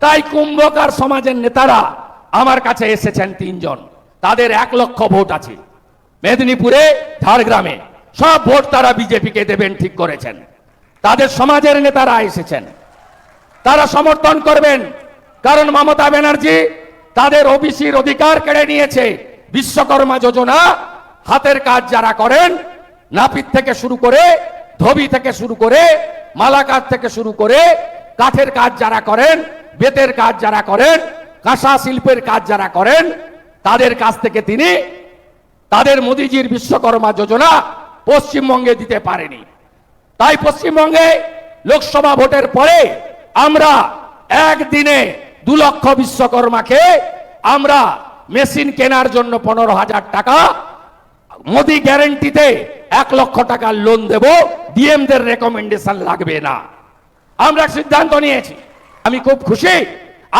তাই কুম্ভকার সমাজের নেতারা আমার কাছে এসেছেন তিনজন। তাদের এক লক্ষ ভোট আছে। মেদিনীপুরে, ঝাড়গ্রামে সব ভোট তারা বিজেপিকে দেবেন ঠিক করেছেন। তাদের সমাজের নেতারা এসেছেন। তারা সমর্থন করবেন। কারণ মমতা ব্যানার্জি তাদের ওবিসির অধিকার কেড়ে নিয়েছে। বিশ্বকর্মা যোজনা হাতের কাজ যারা করেন, নাপিত থেকে শুরু করে ধবি থেকে শুরু করে, মালাকার থেকে শুরু করে কাঠের কাজ যারা করেন বেতের কাজ যারা করেন, কাঁসা শিল্পের কাজ যারা করেন, তাদের কাছ থেকে তিনি তাদের মোদিজির বিশ্বকর্মা যোজনা পশ্চিমবঙ্গে দিতে পারেনি। তাই পশ্চিমবঙ্গে লোকসভা ভোটের পরে আমরা একদিনে দু লক্ষ বিশ্বকর্মাকে আমরা মেশিন কেনার জন্য পনেরো হাজার টাকা, মোদি গ্যারেন্টিতে এক লক্ষ টাকার লোন দেব, ডিএমদের রেকমেন্ডেশন লাগবে না। আমরা সিদ্ধান্ত নিয়েছি। আমি খুব খুশি।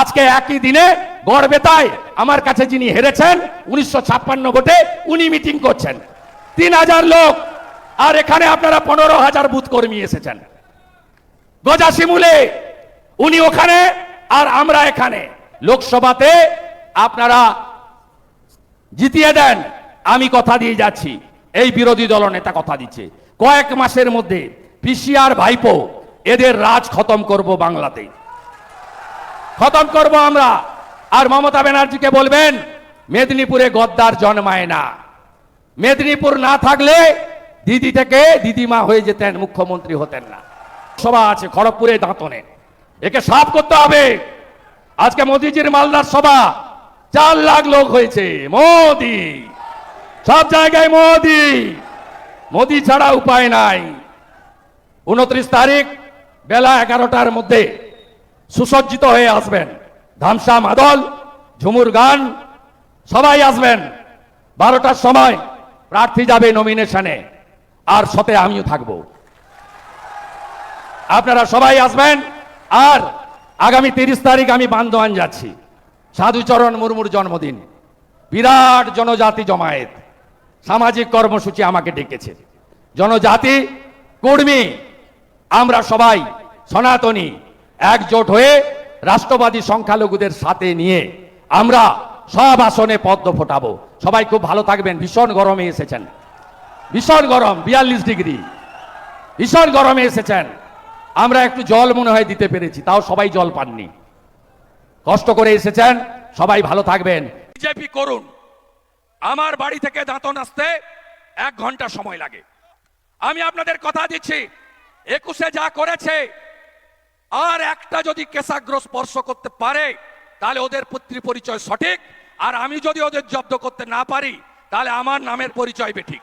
আজকে একই দিনে গড়বেতায় আমার কাছে যিনি হেরেছেন, উনিশশো ছাপ্পান্ন ভোটে উনি মিটিং করছেন। তিন হাজার লোক, আর এখানে আপনারা পনেরো হাজার বুথ কর্মী এসেছেন। গজাশিমুলে উনি ওখানে, আর আমরা এখানে। লোকসভাতে আপনারা জিতিয়ে দেন, আমি কথা দিয়ে যাচ্ছি। এই বিরোধী দল নেতা কথা দিচ্ছে। কয়েক মাসের মধ্যে পিসিআর ভাইপো এদের রাজ খতম করব বাংলাতে। খতম করব আমরা। আর মমতা ব্যানার্জিকে বলবেন, মেদিনীপুরে গদ্দার জন্মায় না। মেদিনীপুর না থাকলে দিদি থেকে দিদিমা হয়ে যেতেন, মুখ্যমন্ত্রী হতেন না। সভা আছে খড়গপুরে দাঁতনে। একে সাফ করতে হবে। আজকে মোদিজির মালদার সভা, চার লাখ লোক হয়েছে। মোদি! সব জায়গায় মোদি! মোদি ছাড়া উপায় নাই। উনত্রিশ তারিখ বেলা এগারোটার মধ্যে সুসজ্জিত হয়ে আসবেন। ধামসা মাদল, ঝুমুর গান, সবাই আসবেন। বারোটার সময় প্রার্থী যাবে নমিনেশনে আর সাথে আমিও থাকব। আপনারা সবাই আসবেন। আর আগামী তিরিশ তারিখ আমি বান্দোয়ান যাচ্ছি। সাধুচরণ মুর্মুর জন্মদিন। বিরাট জনজাতি জমায়েত। সামাজিক কর্মসূচি আমাকে ডেকেছে। জনজাতি, কর্মী, আমরা সবাই সনাতনী। একজোট হয়ে রাষ্ট্রবাদী সংখ্যালঘুদের সাথে নিয়ে আমরা সব আসনে পদ্ম ফোটাবো। সবাই খুব ভালো থাকবেন। ভীষণ গরমে এসেছেন। ভীষণ গরম, বিয়াল্লিশ ডিগ্রি। ভীষণ গরমে এসেছেন। আমরা একটু জল মনে হয় দিতে পেরেছি, তাও সবাই জল পাননি। কষ্ট করে এসেছেন, সবাই ভালো থাকবেন। বিজেপি করুন। আমার বাড়ি থেকে দাঁতন আসতে এক ঘণ্টা সময় লাগে। আমি আপনাদের কথা দিচ্ছি, একুশে যা করেছে আর একটা যদি কেশাগ্র স্পর্শ করতে পারে, তাহলে ওদের পুত্রী পরিচয় সঠিক। আর আমি যদি ওদের জব্দ করতে না পারি, তাহলে আমার নামের পরিচয় বেঠিক